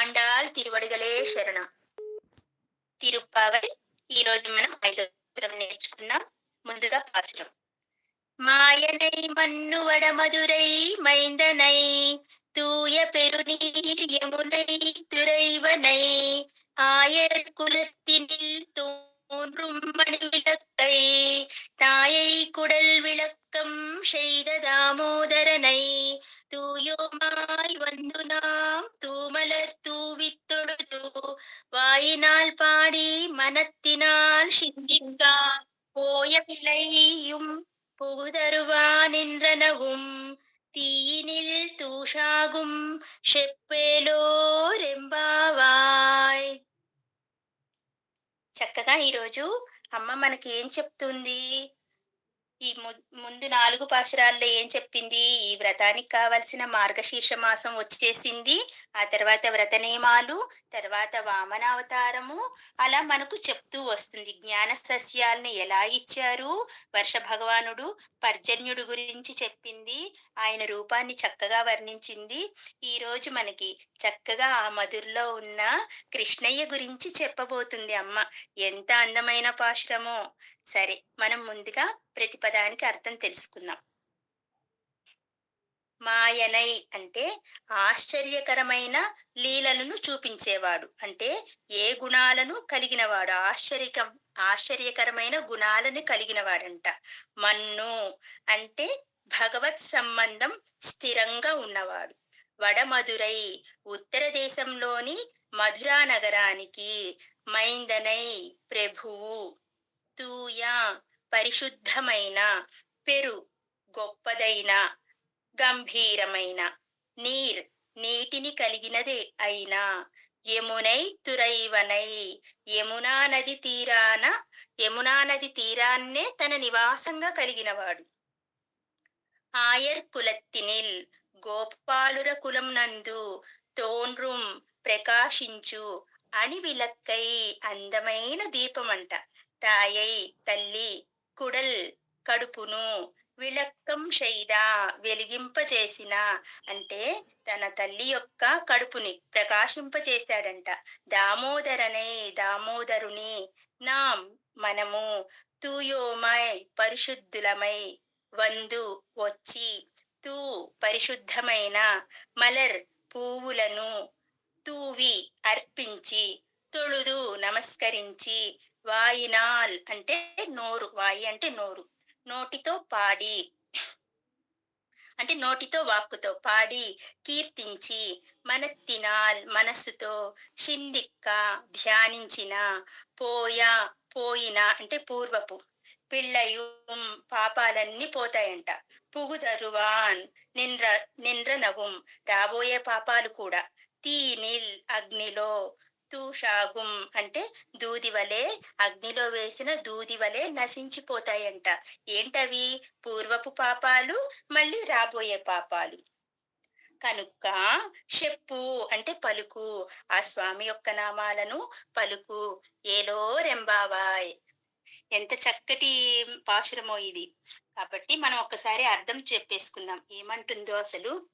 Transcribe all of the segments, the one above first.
ఆండాల్ తిరువడిగలే శరణం తిరుప్పావై ఈ రోజు మనం ఐదో పాసురం నేర్చుకున్నాం ముందుగా పాసురం మాయనై మన్నువడ మధురై మైందనై தூய பெருநீர் யமுனை துறைவனை ஆயர் குலத்தினில் தோன்றும் மணி விளக்கை தாயை குடல் விளக்கம் செய்த தாமோதரனை தூயோமாய் வந்து நாம் വിളയിയും പുകുതരുവാനിന്ദ്രനവും തീയിനിൽ തൂഷാകും ഷെപ്പേലോരെമ്പാവായ് చక్కగా ఈరోజు అమ్మ మనకి ఏం చెప్తుంది ఈ ము- ముందు నాలుగు పాశురాల్లో ఏం చెప్పింది? ఈ వ్రతానికి కావలసిన మార్గశీర్ష మాసం వచ్చేసింది ఆ తర్వాత వ్రత నియమాలు తర్వాత వామనావతారము. అలా మనకు చెప్తూ వస్తుంది. జ్ఞాన సస్యాల్ని ఎలా ఇచ్చారు? వర్ష భగవానుడు పర్జన్యుడు గురించి చెప్పింది. ఆయన రూపాన్ని చక్కగా వర్ణించింది. ఈ రోజు మనకి చక్కగా ఆ మధుర్లో ఉన్న కృష్ణయ్య గురించి చెప్పబోతుంది అమ్మ. ఎంత అందమైన పాశ్రమో. సరే మనం ముందుగా ప్రతిపదానికి అర్థం తెలుసుకుందాం. మాయనై అంటే ఆశ్చర్యకరమైన లీలలను చూపించేవాడు. అంటే ఏ గుణాలను కలిగినవాడు? ఆశ్చర్యకం ఆశ్చర్యకరమైన గుణాలను కలిగినవాడంట. మన్ను అంటే భగవత్ సంబంధం స్థిరంగా ఉన్నవాడు. వడమధురై ఉత్తర దేశంలోని మధురా నగరానికి మైందనై ప్రభువు తూయ పరిశుద్ధమైన పెరు గొప్పదైన గంభీరమైన నీర్ నీటిని కలిగినదే అయినా యమునై తురైవనై యమునా నది తీరాన యమునా నది తీరాన్నే తన నివాసంగా కలిగినవాడు. ఆయర్ కులత్తినిల్ గోపాలుర కులం నందు తోన్రుం ప్రకాశించు అని విలక్కై అందమైన దీపమంట. తాయై తల్లి కుడల్ కడుపును విలక్కం శైదా వెలిగింపజేసిన అంటే తన తల్లి యొక్క కడుపుని ప్రకాశింపజేశాడంట దామోదరనే దామోదరుని నాం మనము తూయోమై పరిశుద్ధులమై వందు వచ్చి తూ పరిశుద్ధమైన మలర్ పువ్వులను తూవి అర్పించి తొలుదు నమస్కరించి వాయినాల్ అంటే నోరు వాయి అంటే నోరు. నోటితో పాడి. అంటే నోటితో వాక్కుతో పాడి కీర్తించి మన తినాల్ మనస్సుతో షిందిక్క ధ్యానించిన పోయా పోయిన అంటే పూర్వపు. పిళ్ళయుం పాపాలన్నీ పోతాయంట. పుగుదరువాన్ నిన్ర నిన్రనవం రాబోయే పాపాలు కూడా. తీనిల్ అగ్నిలో తూషాగుం అంటే దూది వలె అగ్నిలో వేసిన దూది వలె నశించిపోతాయంట. ఏంటవి? పూర్వపు పాపాలు మళ్ళీ రాబోయే పాపాలు. కనుక చెప్పు అంటే పలుకు. ఆ స్వామి యొక్క నామాలను పలుకు. ఏలో రెంబావాయ్. ఎంత చక్కటి పాశురమో ఇది. కాబట్టి మనం ఒక్కసారి అర్థం చెప్పేసుకుందాం. ఏమంటుందో అసలు?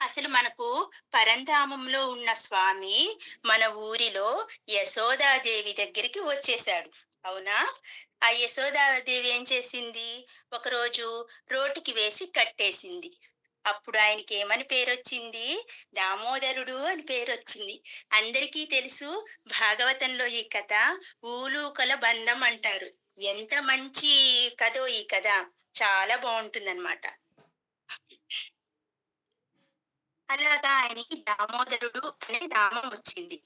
అసలు మనకు పరంధామంలో ఉన్న స్వామి మన ఊరిలో యశోదాదేవి దగ్గరికి వచ్చేశాడు. అవునా? ఆ యశోదాదేవి ఏం చేసింది? ఒకరోజు రోటికి వేసి కట్టేసింది. అప్పుడు ఆయనకి ఏమని పేరు వచ్చింది దామోదరుడు అని పేరు వచ్చింది అందరికీ తెలుసు భాగవతంలో ఈ కథ ఊలూకల బంధం అంటారు. ఎంత మంచి కథో ఈ కథ. చాలా బాగుంటుందన్నమాట. అలాగా ఆయనకి దామోదరుడు అనే నామం వచ్చింది.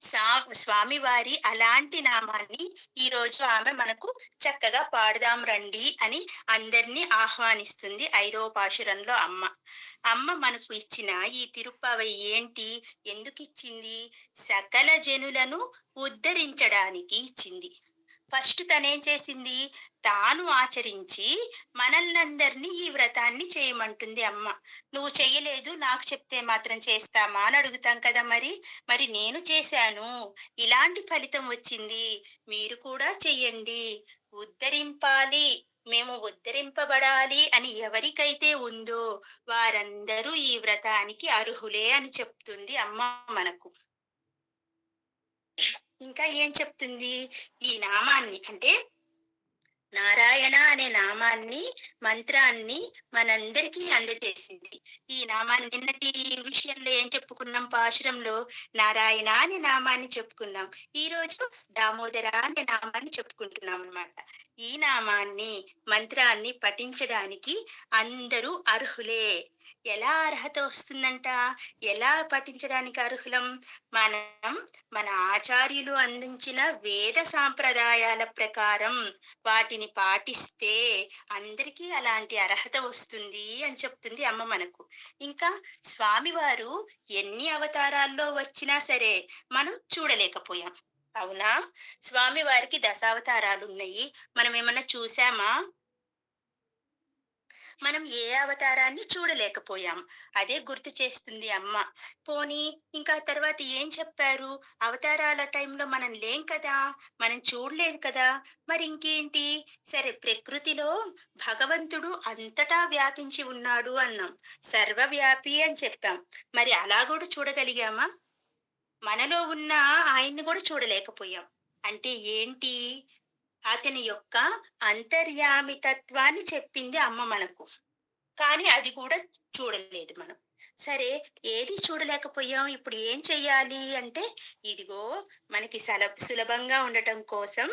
సా స్వామివారి అలాంటి నామాన్ని ఈ రోజు ఆమె మనకు చక్కగా పాడదాం రండి అని అందరినీ ఆహ్వానిస్తుంది ఐరోపాశురంలో అమ్మ. అమ్మ మనకు ఇచ్చిన ఈ తిరుప్పవై ఏంటి? ఎందుకు ఇచ్చింది సకల జనులను ఉద్ధరించడానికి ఇచ్చింది. ఫస్ట్ తనేం చేసింది? తాను ఆచరించి మనల్నందరినీ ఈ వ్రతాన్ని చేయమంటుంది అమ్మ. నువ్వు చెయ్యలేదు నాకు చెప్తే మాత్రం చేస్తామా అని అడుగుతాం కదా మరి. మరి నేను చేశాను. ఇలాంటి ఫలితం వచ్చింది. మీరు కూడా చెయ్యండి. ఉద్ధరింపాలి. మేము ఉద్ధరింపబడాలి అని ఎవరికైతే ఉందో వారందరూ ఈ వ్రతానికి అర్హులే అని చెప్తుంది అమ్మ మనకు. ఇంకా ఏం చెప్తుంది? ఈ నామాన్ని అంటే నారాయణ అనే నామాన్ని మంత్రాన్ని మనందరికీ అందజేసింది. ఈ నామాన్ని నిన్నటి విషయంలో ఏం చెప్పుకున్నాం? పాశురంలో నారాయణ అనే నామాన్ని చెప్పుకున్నాం. ఈ రోజు దామోదర అనే నామాన్ని చెప్పుకుంటున్నాం అన్నమాట. ఈ నామాన్ని మంత్రాన్ని పఠించడానికి అందరూ అర్హులే. ఎలా అర్హత వస్తుందంట? ఎలా పఠించడానికి అర్హులం? మనం మన ఆచార్యులు అందించిన వేద సాంప్రదాయాల ప్రకారం వాటిని పాటిస్తే అందరికీ అలాంటి అర్హత వస్తుంది అని చెప్తుంది అమ్మ మనకు. ఇంకా స్వామివారు ఎన్ని అవతారాల్లో వచ్చినా సరే మనం చూడలేకపోయాం. అవునా? స్వామివారికి దశావతారాలు ఉన్నాయి. మనం ఏమన్నా చూసామా మనం ఏ అవతారాన్ని చూడలేకపోయాం. అదే గుర్తు చేస్తుంది అమ్మ. పోనీ ఇంకా తర్వాత ఏం చెప్పారు? అవతారాల టైంలో మనం లేం కదా? మనం చూడలేదు కదా? మరి ఇంకేంటి? సరే ప్రకృతిలో భగవంతుడు అంతటా వ్యాపించి ఉన్నాడు అన్నాం. సర్వవ్యాపి అని చెప్పాం. మరి అలా కూడా చూడగలిగామా? మనలో ఉన్న ఆయన్ని కూడా చూడలేకపోయాం. అంటే ఏంటి? అతని యొక్క అంతర్యామితత్వాన్ని చెప్పింది అమ్మ మనకు. కానీ అది కూడా చూడలేదు మనం. సరే ఏది చూడలేకపోయాం ఇప్పుడు ఏం చెయ్యాలి అంటే ఇదిగో మనకి సల సులభంగా ఉండటం కోసం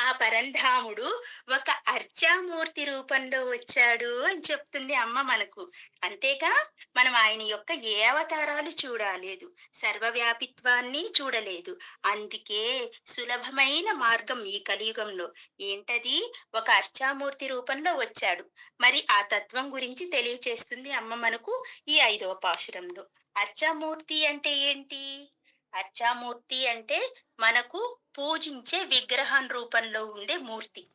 ఆ పరంధాముడు ఒక అర్చామూర్తి రూపంలో వచ్చాడు అని చెప్తుంది అమ్మ మనకు. అంతేగా మనం ఆయన యొక్క ఏ అవతారాలు చూడలేదు సర్వవ్యాపిత్వాన్ని చూడలేదు. అందుకే సులభమైన మార్గం ఈ కలియుగంలో. ఏంటది? ఒక అర్చామూర్తి రూపంలో వచ్చాడు. మరి ఆ తత్వం గురించి తెలియచేస్తుంది అమ్మ మనకు ఈ ఐదవ పాశురంలో. అర్చామూర్తి అంటే ఏంటి? అచ్చామూర్తి అంటే మనకు పూజించే విగ్రహం రూపంలో ఉండే మూర్తి.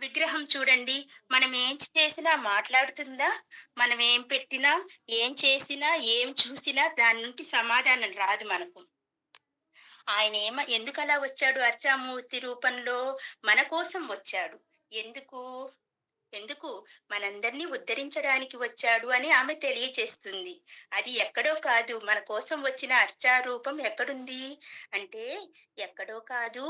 విగ్రహం చూడండి. మనం ఏం చేసినా మాట్లాడుతుందా? మనం ఏం పెట్టినా ఏం చేసినా ఏం చూసినా దాని నుండి సమాధానం రాదు మనకు. ఆయన ఏమ ఎందుకు అలా వచ్చాడు అర్చామూర్తి రూపంలో? మన కోసం వచ్చాడు. ఎందుకు? ఎందుకు మనందరినీ ఉద్ధరించడానికి వచ్చాడు అని ఆమె తెలియచేస్తుంది. అది ఎక్కడో కాదు మన కోసం వచ్చిన అర్చారూపం ఎక్కడుంది? అంటే ఎక్కడో కాదు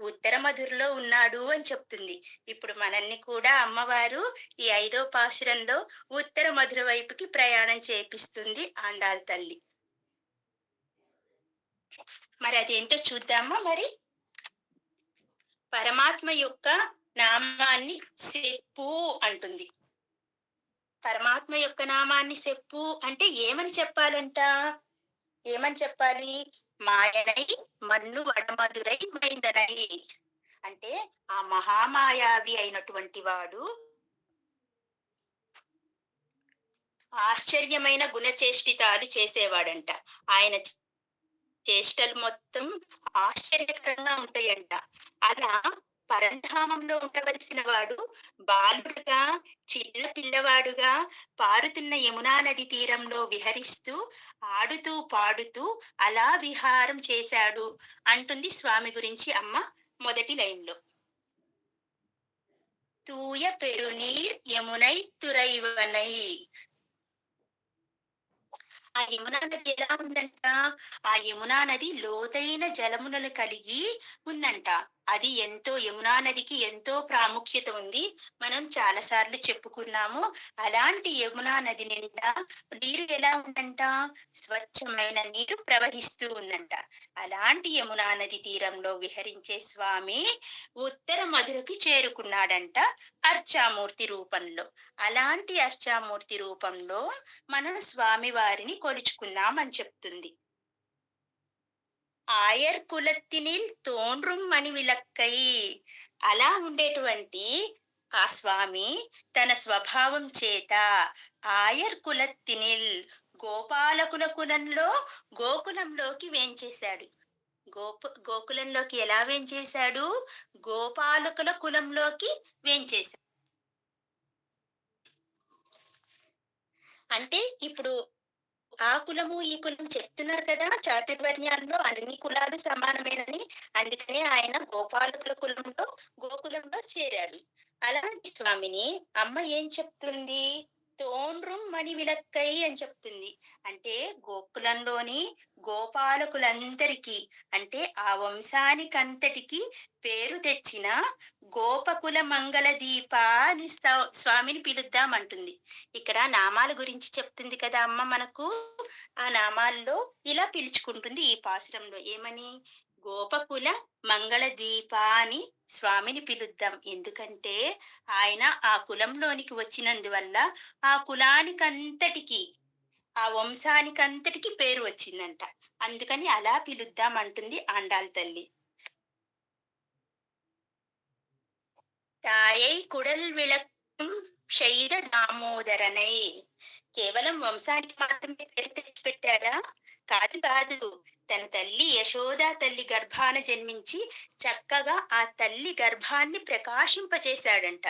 ఉత్తర మధురలో ఉన్నాడు అని చెప్తుంది. ఇప్పుడు మనల్ని కూడా అమ్మవారు ఈ ఐదో పాశురంలో ఉత్తర మధుర వైపుకి ప్రయాణం చేపిస్తుంది ఆండాల తల్లి. మరి అదేంటో చూద్దామా మరి? పరమాత్మ యొక్క నామాన్ని చెప్పు అంటుంది. పరమాత్మ యొక్క నామాన్ని చెప్పు అంటే ఏమని చెప్పాలంట? ఏమని చెప్పాలి? మాయనై మన్ను వడమధురై మైందనై. అంటే ఆ మహామాయావి అయినటువంటి వాడు ఆశ్చర్యమైన గుణచేష్టితాలు చేసేవాడంట. ఆయన చేష్టలు మొత్తం ఆశ్చర్యకరంగా ఉంటాయంట. అలా పరంధామంలో ఉండవలసిన వాడు బాలుడుగా చిన్న పిల్లవాడుగా పారుతున్న యమునా నది తీరంలో విహరిస్తూ ఆడుతూ పాడుతూ అలా విహారం చేశాడు అంటుంది స్వామి గురించి అమ్మ మొదటి లైన్లో. తూయ పెరునీర్ యమునై తురైవనై. ఆ యమునా నది ఎలా ఉందంట? ఆ యమునా నది లోతైన జలములను కలిగి ఉందంట. అది ఎంతో యమునా నదికి ఎంతో ప్రాముఖ్యత ఉంది. మనం చాలా సార్లు చెప్పుకున్నాము అలాంటి యమునా నది నిండా నీరు ఎలా ఉందంట? స్వచ్ఛమైన నీరు ప్రవహిస్తూ ఉందంట. అలాంటి యమునా నది తీరంలో విహరించే స్వామి ఉత్తర మధురకి చేరుకున్నాడంట అర్చామూర్తి రూపంలో. అలాంటి అర్చామూర్తి రూపంలో మనం స్వామి వారిని కొలుచుకుందాం అని చెప్తుంది. ఆయర్ కులత్తినిల్ తోండ్రుం మణి విలక్కై అలా ఉండేటువంటి ఆ స్వామి తన స్వభావం చేత ఆయర్ కులత్తినిల్ గోపాలకుల కులంలో గోకులంలోకి వేంచేశాడు. గోపు గోకులంలోకి ఎలా వేంచేశాడు? గోపాలకుల కులంలోకి వేంచేశాడు. అంటే ఇప్పుడు ఆ కులము ఈ కులం చెప్తున్నారు కదా చాతుర్వర్ణ్యాల్లో అన్ని కులాలు సమానమేనని. అందుకనే ఆయన గోపాలకుల కులంలో గోకులంలో చేరాడు. అలాంటి స్వామిని అమ్మ ఏం చెప్తుంది? తోండ్రుం మణి విలక్కై అని చెప్తుంది. అంటే గోకులంలోని గోపాలకులందరికీ అంటే ఆ వంశానికంతటికి పేరు తెచ్చిన గోపకుల మంగళ దీప అని స్వ- స్వామిని పిలుద్దామంటుంది ఇక్కడ నామాల గురించి చెప్తుంది కదా అమ్మ మనకు. ఆ నామాల్లో ఇలా పిలుచుకుంటుంది ఈ పాసురంలో ఏమని? గోపకుల మంగళ అని స్వామిని పిలుద్దాం. ఎందుకంటే ఆయన ఆ కులంలోనికి వచ్చినందువల్ల ఆ కులానికంతటికి ఆ వంశానికంతటికి పేరు వచ్చిందంట. అందుకని అలా పిలుద్దాం అంటుంది ఆండాల్ తల్లి. తాయై కుడల్ విళక్కం శైర దామోదరనై. కేవలం వంశానికి మాత్రమే పేరు తెచ్చిపెట్టాడా? కాదు కాదు. తన తల్లి యశోద తల్లి గర్భాన జన్మించి చక్కగా ఆ తల్లి గర్భాన్ని ప్రకాశింపజేశాడంట.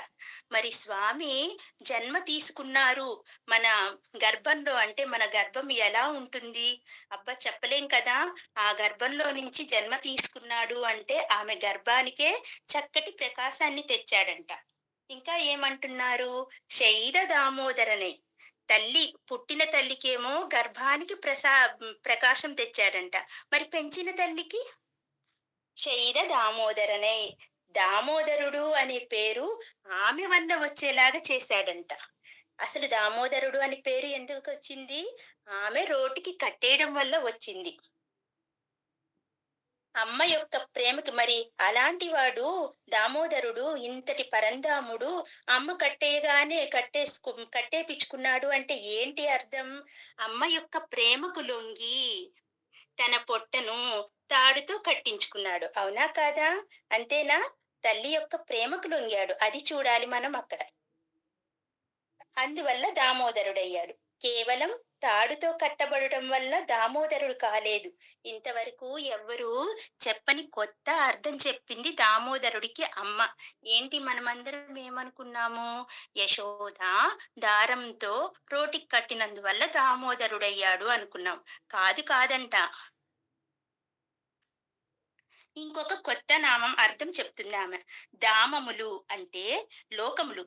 మరి స్వామి జన్మ తీసుకున్నారు. మన గర్భంలో అంటే మన గర్భం ఎలా ఉంటుంది? అబ్బా చెప్పలేం కదా. ఆ గర్భంలో నుంచి జన్మ తీసుకున్నాడు అంటే ఆమె గర్భానికే చక్కటి ప్రకాశాన్ని తెచ్చాడంట. ఇంకా ఏమంటున్నారు? శైద దామోదరనే. తల్లి పుట్టిన తల్లికేమో గర్భానికి ప్రసా ప్రకాశం తెచ్చాడంట. మరి పెంచిన తల్లికి? శైద దామోదరనే. దామోదరుడు అనే పేరు ఆమె వల్ల వచ్చేలాగా చేశాడంట. అసలు దామోదరుడు అనే పేరు ఎందుకు వచ్చింది? ఆమె రోటికి కట్టేయడం వల్ల వచ్చింది. అమ్మ యొక్క ప్రేమకి మరి అలాంటి వాడు దామోదరుడు ఇంతటి పరంధాముడు అమ్మ కట్టేయగానే కట్టేసుకు కట్టేపించుకున్నాడు అంటే ఏంటి అర్థం? అమ్మ యొక్క ప్రేమకు లొంగి తన పొట్టను తాడుతో కట్టించుకున్నాడు. అవునా కాదా? అంతేనా? తల్లి యొక్క ప్రేమకు లొంగాడు. అది చూడాలి మనం అక్కడ. అందువల్ల దామోదరుడయ్యాడు. కేవలం తాడుతో కట్టబడటం వల్ల దామోదరుడు కాలేదు. ఇంతవరకు ఎవ్వరూ చెప్పని కొత్త అర్థం చెప్పింది దామోదరుడికి అమ్మ. ఏంటి మనమందరం ఏమనుకున్నాము? యశోద దారంతో రోటికి కట్టినందువల్ల దామోదరుడయ్యాడు అనుకున్నాం. కాదు కాదంట. ఇంకొక కొత్త నామం అర్థం చెప్తుంది ఆమె. దామములు అంటే లోకములు.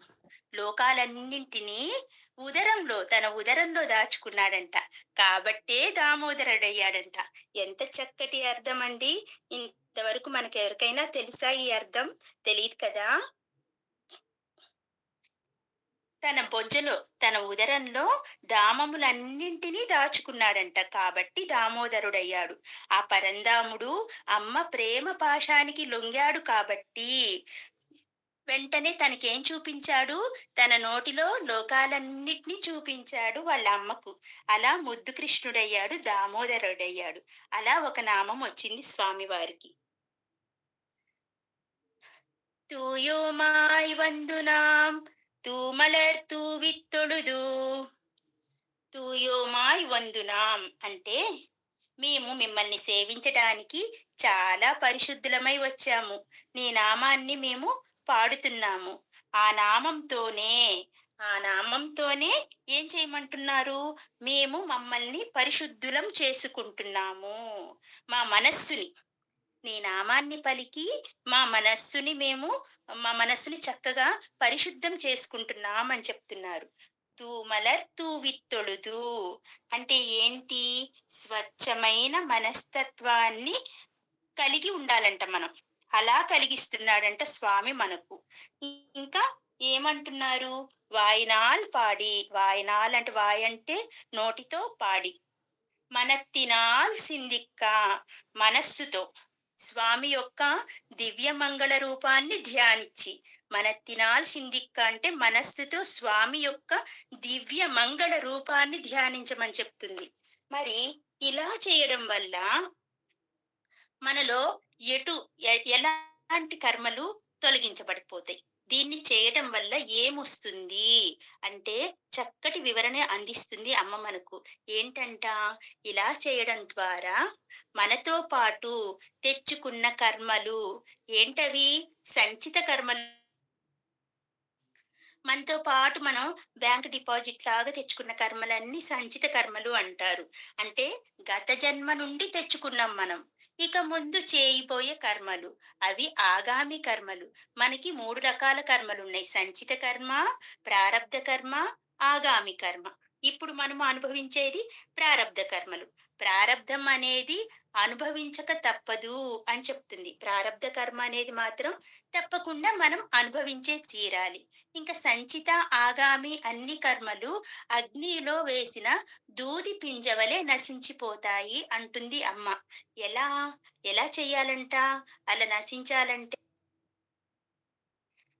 లోకాలన్నింటినీ ఉదరంలో తన ఉదరంలో దాచుకున్నాడంట. కాబట్టే దామోదరుడయ్యాడంట. ఎంత చక్కటి అర్థం అండి ఇంతవరకు మనకు ఎవరికైనా తెలుసా ఈ అర్థం? తెలియదు కదా? తన బొజ్జలో తన ఉదరంలో దామములన్నింటినీ దాచుకున్నాడంట. కాబట్టి దామోదరుడయ్యాడు. ఆ పరందాముడు అమ్మ ప్రేమ పాశానికి లొంగాడు కాబట్టి వెంటనే తనకేం చూపించాడు? తన నోటిలో లోకాలన్నిటినీ చూపించాడు వాళ్ళ అమ్మకు. అలా ముద్దు కృష్ణుడయ్యాడు దామోదరుడయ్యాడు. అలా ఒక నామం వచ్చింది స్వామివారికి తూయోమాయ్ వందునాం తూమలర్ తూవిత్తొడుదు తూయోమాయ్ వందునాం. అంటే మేము మిమ్మల్ని సేవించడానికి చాలా పరిశుద్ధులమై వచ్చాము. నీ నామాన్ని మేము పాడుతున్నాము. ఆ నామంతోనే ఆ నామంతోనే ఏం చేయమంటున్నారు? మేము మమ్మల్ని పరిశుద్ధులం చేసుకుంటున్నాము. మా మనస్సుని నీ నామాన్ని పలికి మా మనస్సుని మేము మా మనస్సుని చక్కగా పరిశుద్ధం చేసుకుంటున్నాం అని చెప్తున్నారు తూమలర్ తూవిత్తొడుదు అంటే ఏంటి? స్వచ్ఛమైన మనస్తత్వాన్ని కలిగి ఉండాలంట మనం. అలా కలిగిస్తున్నాడంట స్వామి మనకు. ఇంకా ఏమంటున్నారు? వాయినాల్ పాడి. వాయినాల్ అంటే వాయ్ అంటే నోటితో పాడి. మన తినాల్సిందిక్క మనస్సుతో. స్వామి యొక్క దివ్య మంగళ రూపాన్ని ధ్యానించి మన తినాల్సింది అంటే మనస్సుతో స్వామి యొక్క దివ్య మంగళ రూపాన్ని ధ్యానించమని చెప్తుంది. మరి ఇలా చేయడం వల్ల మనలో ఎటు ఎలాంటి కర్మలు తొలగించబడిపోతాయి? దీన్ని చేయడం వల్ల ఏమొస్తుంది? అంటే చక్కటి వివరణ అందిస్తుంది అమ్మ మనకు. ఏంటంట? ఇలా చేయడం ద్వారా మనతో పాటు తెచ్చుకున్న కర్మలు ఏంటవి? సంచిత కర్మలు. మనతో పాటు మనం బ్యాంక్ డిపాజిట్ లాగా తెచ్చుకున్న కర్మలన్నీ సంచిత కర్మలు అంటారు. అంటే గత జన్మ నుండి తెచ్చుకున్నాం మనం. ఇక ముందు చేయిపోయే కర్మలు. అవి ఆగామి కర్మలు. మనకి మూడు రకాల కర్మలు ఉన్నాయి సంచిత కర్మ ప్రారబ్ధ కర్మ ఆగామి కర్మ. ఇప్పుడు మనం అనుభవించేది ప్రారబ్ధ కర్మలు. ప్రారబ్ధం అనేది అనుభవించక తప్పదు అని చెప్తుంది. ప్రారబ్ధ కర్మ అనేది మాత్రం తప్పకుండా మనం అనుభవించే తీరాలి. ఇంకా సంచిత ఆగామి అన్ని కర్మలు అగ్నిలో వేసిన దూది పింజవలే నశించిపోతాయి అంటుంది అమ్మ. ఎలా? ఎలా చెయ్యాలంట అలా నశించాలంటే?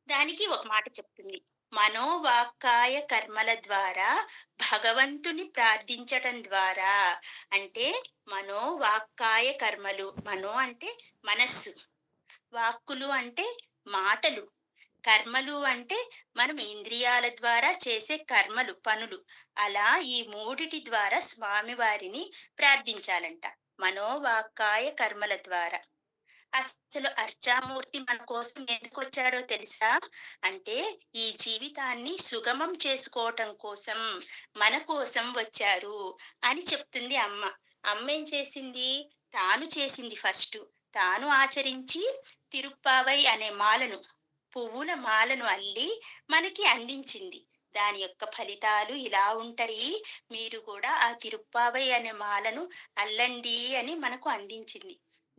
దానికి ఒక మాట చెప్తుంది. మనోవాక్కాయ కర్మల ద్వారా భగవంతుని ప్రార్థించటం ద్వారా. అంటే మనోవాక్కాయ కర్మలు. మనో అంటే మనస్సు. వాక్కులు అంటే మాటలు. కర్మలు అంటే మనం ఇంద్రియాల ద్వారా చేసే కర్మలు పనులు. అలా ఈ మూడిటి ద్వారా స్వామివారిని ప్రార్థించాలంట. మనోవాక్కాయ కర్మల ద్వారా. అసలు అర్చామూర్తి మన కోసం ఎందుకు వచ్చాడో తెలుసా? అంటే ఈ జీవితాన్ని సుగమం చేసుకోవటం కోసం మన కోసం వచ్చారు అని చెప్తుంది అమ్మ. అమ్మ ఏం చేసింది? తాను చేసింది ఫస్ట్. తాను ఆచరించి తిరుప్పావై అనే మాలను పువ్వుల మాలను అల్లి మనకి అందించింది. దాని యొక్క ఫలితాలు ఇలా ఉంటాయి. మీరు కూడా ఆ తిరుప్పావై అనే మాలను అల్లండి అని మనకు అందించింది.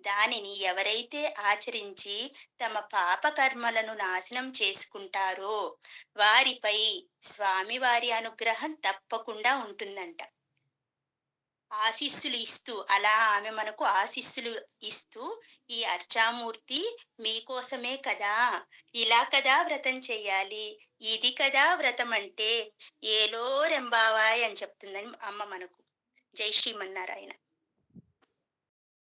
దానిని ఎవరైతే ఆచరించి తమ పాప కర్మలను నాశనం చేసుకుంటారో వారిపై స్వామివారి అనుగ్రహం తప్పకుండా ఉంటుందంట. ఆశీస్సులు ఇస్తూ అలా ఆమె మనకు ఆశీస్సులు ఇస్తూ ఈ అర్చామూర్తి మీకోసమే కదా ఇలా కదా వ్రతం చెయ్యాలి ఇది కదా వ్రతం అంటే ఏలో రెంబావాయ్ అని చెప్తుందని అమ్మ మనకు. జై శ్రీమన్నారాయణ.